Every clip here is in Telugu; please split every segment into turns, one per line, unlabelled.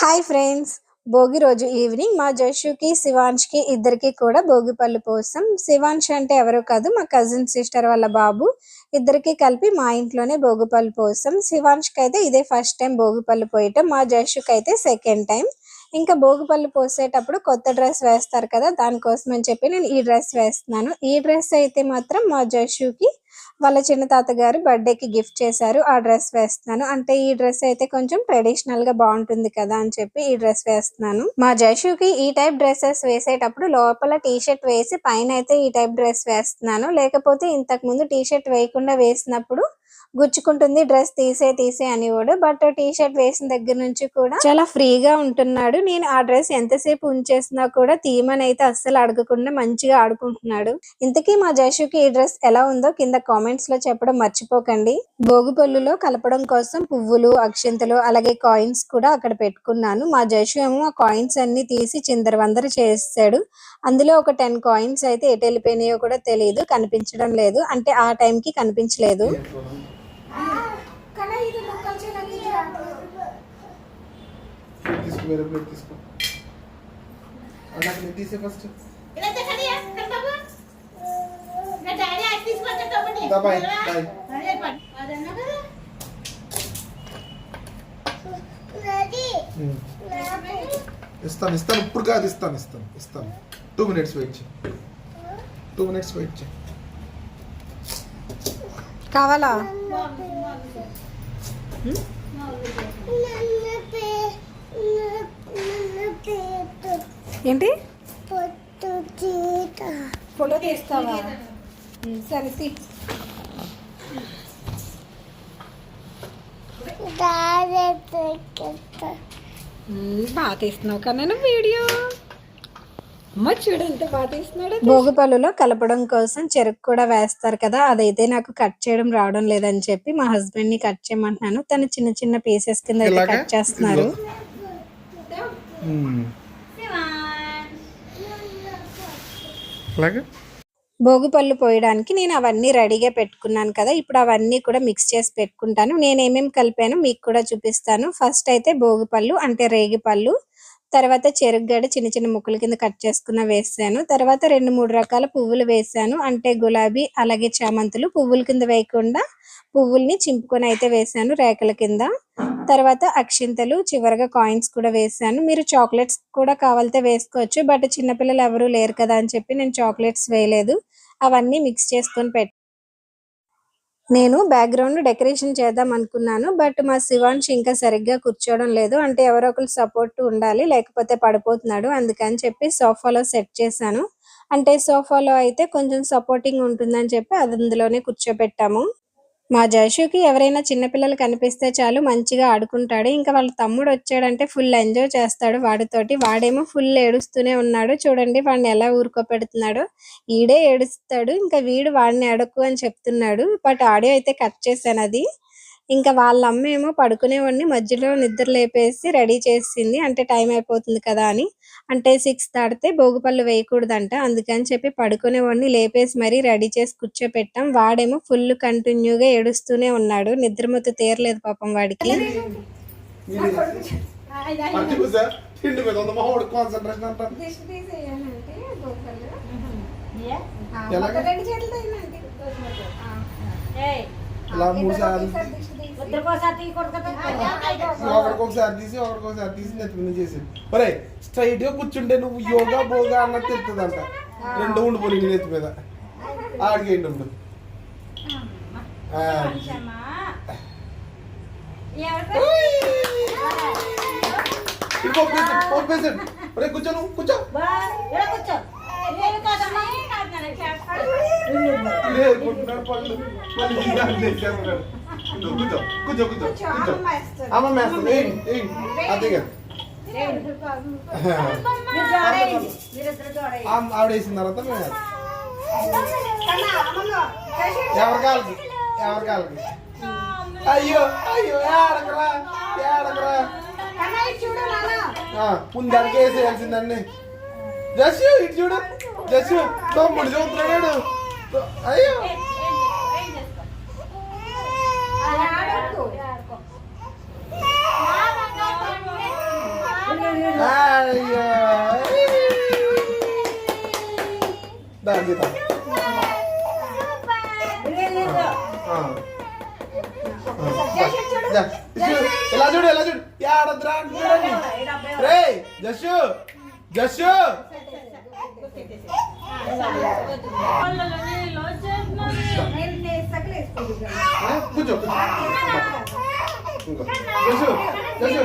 Hi friends. భోగి రోజు ఈవినింగ్ మా జషుకి శివాంష్కి ఇద్దరికి కూడా భోగి పళ్ళు పోసాం. శివాంష్ అంటే ఎవరో కాదు మా కజిన్ సిస్టర్ వాళ్ళ బాబు. ఇద్దరికి కలిపి మా ఇంట్లోనే భోగి పళ్ళు పోసాం. శివాంష్కి అయితే ఇదే ఫస్ట్ టైం భోగి పళ్ళు పోయటం మా జషుకి అయితే సెకండ్ టైం ఇంకా భోగి పళ్ళు పోసేటప్పుడు కొత్త డ్రెస్ వేస్తారు కదా దానికోసం అని చెప్పి నేను ఈ డ్రెస్ వేస్తున్నాను. ఈ డ్రెస్ అయితే మాత్రం మా జషుకి వాళ్ళ చిన్న తాతగారు బర్త్డేకి గిఫ్ట్ చేశారు. ఆ డ్రెస్ వేస్తున్నాను. అంటే ఈ డ్రెస్ అయితే కొంచెం ట్రెడిషనల్గా బాగుంటుంది కదా అని చెప్పి ఈ డ్రెస్ వేస్తున్నాను. మా జషుకి ఈ టైప్ డ్రెస్సెస్ వేసేటప్పుడు లోపల టీ షర్ట్ వేసి పైన అయితే ఈ టైప్ డ్రెస్ వేస్తున్నాను. లేకపోతే ఇంతకు ముందు టీ షర్ట్ వేయకుండా వేసినప్పుడు గుచ్చుకుంటుంది డ్రెస్ తీసే తీసే అనేవాడు బట్ టీ షర్ట్ వేసిన దగ్గర నుంచి కూడా చాలా ఫ్రీగా ఉంటున్నాడు. నేను ఆ డ్రెస్ ఎంతసేపు ఉంచేసినా కూడా తీయమని అయితే అస్సలు అడగకుండా మంచిగా ఆడుకుంటున్నాడు. ఇంతకీ మా జషుకి ఈ డ్రెస్ ఎలా ఉందో కింద కామెంట్స్లో చెప్పడం మర్చిపోకండి. భోగి పళ్ళులో కలపడం కోసం పువ్వులు అక్షంతలు అలాగే కాయిన్స్ కూడా అక్కడ పెట్టుకున్నాను. మా జషు ఏమో ఆ కాయిన్స్ అన్ని తీసి చిందరవందర చేసాడు అందులో ఒక టెన్ కాయిన్స్ అయితే ఎటు వెళ్ళిపోయినాయో కూడా తెలియదు కనిపించడం లేదు. అంటే ఆ టైం కి కనిపించలేదు
తీసుకో వేరే ప్లేట్ తీసుకో. అన్నకు తీసే ఫస్ట్ బాయ్ బాయ్ ఇస్తాను ఇస్తాను ఇప్పుడు కాదు ఇస్తాను ఇస్తాను ఇస్తాను టూ మినిట్స్ వెయిట్ చేయి టూ మినిట్స్ వెయిట్ చేయి
కావాలా? ఏంటి? ఫోటో తీస్తావా? సరే తీ. బాగా తీస్తున్నావు కదా నేను వీడియో. అమ్మ చూడు ఎంత బాగా తీస్తున్నాడు భోగిపల్లులో కలపడం కోసం చెరుకు కూడా వేస్తారు కదా అదైతే నాకు కట్ చేయడం రావడం లేదని చెప్పి మా హస్బెండ్ని కట్ చేయమంటున్నాను. తను చిన్న చిన్న పీసెస్ కింద అయితే? కట్ చేస్తున్నారు.
అలాగే
భోగి పళ్ళు పోయడానికి నేను అవన్నీ రెడీగా పెట్టుకున్నాను కదా ఇప్పుడు అవన్నీ కూడా మిక్స్ చేసి పెట్టుకుంటాను. నేను ఏమేమి కలిపాను మీకు కూడా చూపిస్తాను. ఫస్ట్ అయితే భోగి పళ్ళు అంటే రేగి పళ్ళు తర్వాత చెరుగడ్డ చిన్న చిన్న ముక్కల కింద కట్ చేసుకున్న వేసాను. తర్వాత రెండు మూడు రకాల పువ్వులు వేసాను. అంటే గులాబీ అలాగే చామంతులు పువ్వుల కింద వేయకుండా పువ్వుల్ని చింపుకొని అయితే వేసాను రేకల కింద. తర్వాత అక్షింతలు చివరిగా కాయిన్స్ కూడా వేసాను. మీరు చాక్లెట్స్ కూడా కావాలితే వేసుకోవచ్చు బట్ చిన్నపిల్లలు ఎవరు లేరు కదా అని చెప్పి నేను చాక్లెట్స్ వేయలేదు. అవన్నీ మిక్స్ చేసుకొని పెట్ నేను బ్యాక్గ్రౌండ్ డెకరేషన్ చేద్దాం అనుకున్నాను బట్ మా శివాంశ్ ఇంకా సరిగ్గా కూర్చోవడం లేదు. అంటే ఎవరో ఒకరు సపోర్ట్ ఉండాలి లేకపోతే పడిపోతున్నాడు. అందుకని చెప్పి సోఫాలో సెట్ చేశాను. అంటే సోఫాలో అయితే కొంచెం సపోర్టింగ్ ఉంటుందని చెప్పి అది అందులోనే కూర్చోబెట్టాము. మా జైషుకి ఎవరైనా చిన్నపిల్లలు కనిపిస్తే చాలు మంచిగా ఆడుకుంటాడు. ఇంకా వాళ్ళ తమ్ముడు వచ్చాడంటే ఫుల్ ఎంజాయ్ చేస్తాడు వాడితోటి. వాడేమో ఫుల్ ఏడుస్తూనే ఉన్నాడు. చూడండి వాడిని ఎలా ఊరుకోపెడుతున్నాడో ఈడే ఏడుస్తాడు. ఇంకా వీడు వాడిని అడుక్కు అని చెప్తున్నాడు. బట్ ఆడియో అయితే కట్ చేశాను అది. ఇంకా వాళ్ళ అమ్మ ఏమో పడుకునేవాడిని మధ్యలో నిద్ర లేపేసి రెడీ చేసింది. అంటే టైం అయిపోతుంది కదా అని. అంటే సిక్స్ దాటితే భోగిపళ్ళు వేయకూడదంట. అందుకని చెప్పి పడుకునేవాడిని లేపేసి మరీ రెడీ చేసి కూర్చోపెట్టాం. వాడేమో ఫుల్ కంటిన్యూగా ఏడుస్తూనే ఉన్నాడు. నిద్రమత్తు తీరలేదు పాపం వాడికి?
ఇలా మూడు సార్లు ఒకరికి ఒకసారి తీసి ఒకరికి ఒకసారి తీసి నెత్తి మీద చేసి ఒరే స్ట్రైట్గా కూర్చుంటే నువ్వు యోగా బోగా అన్నట్టు తెలుస్తుందంట రెండు ఉండిపోయి నీ నెత్తి మీద. ఆడికేయండి ఉండు. పంపేసాడు ఒరే కూర్చో. నువ్వు కూర్చో పళ్ళు. మళ్ళీ. కూర్చో కూర్చో కూర్చో కూర్చో కూర్చో అమ్మ మేస్తుంది ఆమ్- ఆవిడ వేసిన తర్వాత మేము. ఎవరి కాళ్ళకి? ఎవరి కాళ్ళకి? అయ్యో అయ్యో ఏడకరా ఏడకరా. ఆ, ముందరికి వేసేయాల్సిందండి. జస్సు ఇటు చూడు. జస్సు తమ్ముడు చూస్తున్నాడు. అయ్యో
ఆడుకో.
అయ్యో దా గీత ఆ. దా, జస్సు, ఎలా చూడు ఎలా చూడు ఏడద్రా చూడండి రే జస్సు జస్సు ఆ, కూర్చో కూర్చో. జస్సు జస్సు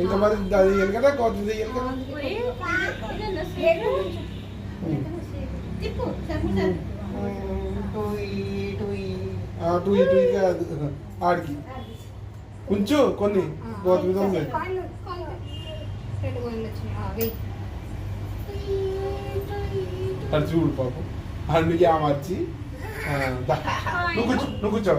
ఇంకా మరి అది ఎలుకదా కోతుంది ఎలుక టూ టూ కాదు ఆడికి ఉంచు కొన్ని అది చూడు పాపం. నువ్వు కూర్చో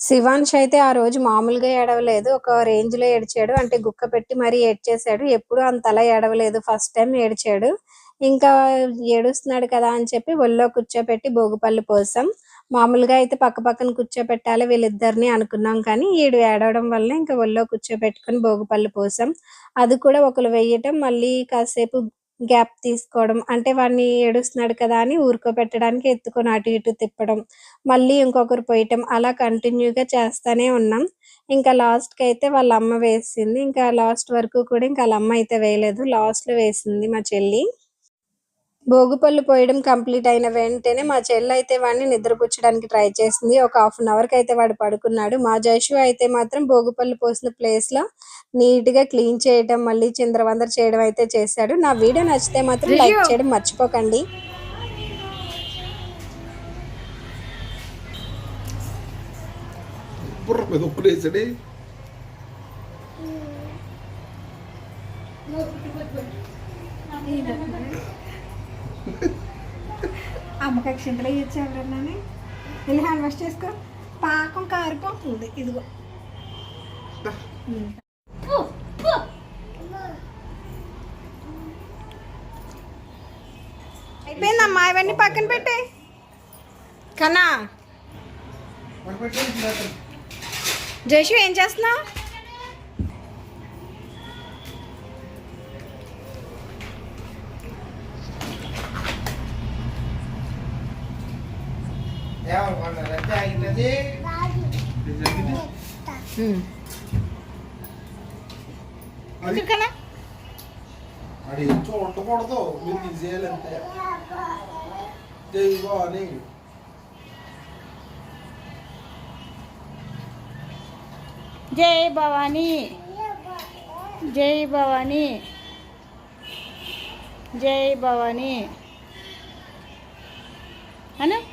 శివాంశ్ అయితే ఆ రోజు మామూలుగా ఏడవలేదు. ఒక రేంజ్లో ఏడ్చాడు. అంటే గుక్క పెట్టి మరీ ఏడ్చేశాడు. ఎప్పుడు అంతలా ఏడవలేదు. ఫస్ట్ టైం ఏడ్చాడు. ఇంకా ఏడుస్తున్నాడు కదా అని చెప్పి ఒళ్ళో కూర్చోపెట్టి భోగిపళ్ళు పోసాం. మామూలుగా అయితే పక్క పక్కన కూర్చోబెట్టాలి వీళ్ళిద్దరిని అనుకున్నాం కానీ ఈడు ఏడవడం వల్ల ఇంకా ఒళ్ళో కూర్చోబెట్టుకొని భోగిపళ్ళు పోసాం. అది కూడా ఒకరు వేయటం మళ్ళీ కాసేపు గ్యాప్ తీసుకోవడం అంటే వాడిని ఏడుస్తున్నాడు కదా అని ఊరుకోబెట్టడానికి ఎత్తుకొని అటు ఇటు తిప్పడం మళ్ళీ ఇంకొకరు పోయటం అలా కంటిన్యూగా చేస్తూనే ఉన్నాం. ఇంకా లాస్ట్కి అయితే వాళ్ళ అమ్మ వేసింది. ఇంకా లాస్ట్ వరకు కూడా ఇంకా వాళ్ళ అమ్మ అయితే వేయలేదు. లాస్ట్లో వేసింది మా చెల్లి. భోగిపళ్ళు పోయడం కంప్లీట్ అయిన వెంటనే మా చెల్లి అయితే వాడిని నిద్రపుచ్చడానికి ట్రై చేసింది. ఒక హాఫ్ అన్ అవర్కి అయితే వాడు పడుకున్నాడు. మా జైషు అయితే మాత్రం భోగిపళ్ళు పోసిన ప్లేస్లో నీట్గా క్లీన్ చేయడం మళ్ళీ చిందరవందర చేయడం అయితే చేశాడు. నా వీడియో నచ్చితే మాత్రం లైక్ చేయడం మర్చిపోకండి.
అమ్మకి అక్షంతలు ఇచ్చాను వెళ్ళి హ్యాండ్ వాష్ చేసుకో. పాకం కారిపోతుంది ఇదిగో. అయిపోయిందమ్మా ఇవన్నీ పక్కన పెట్టే. కన్నా. జయశు ఏం చేస్తున్నావు?
అది చూడకూడదు మీరు అని.
జై భవానీ. జై భవానీ. జై భవానీ. అను?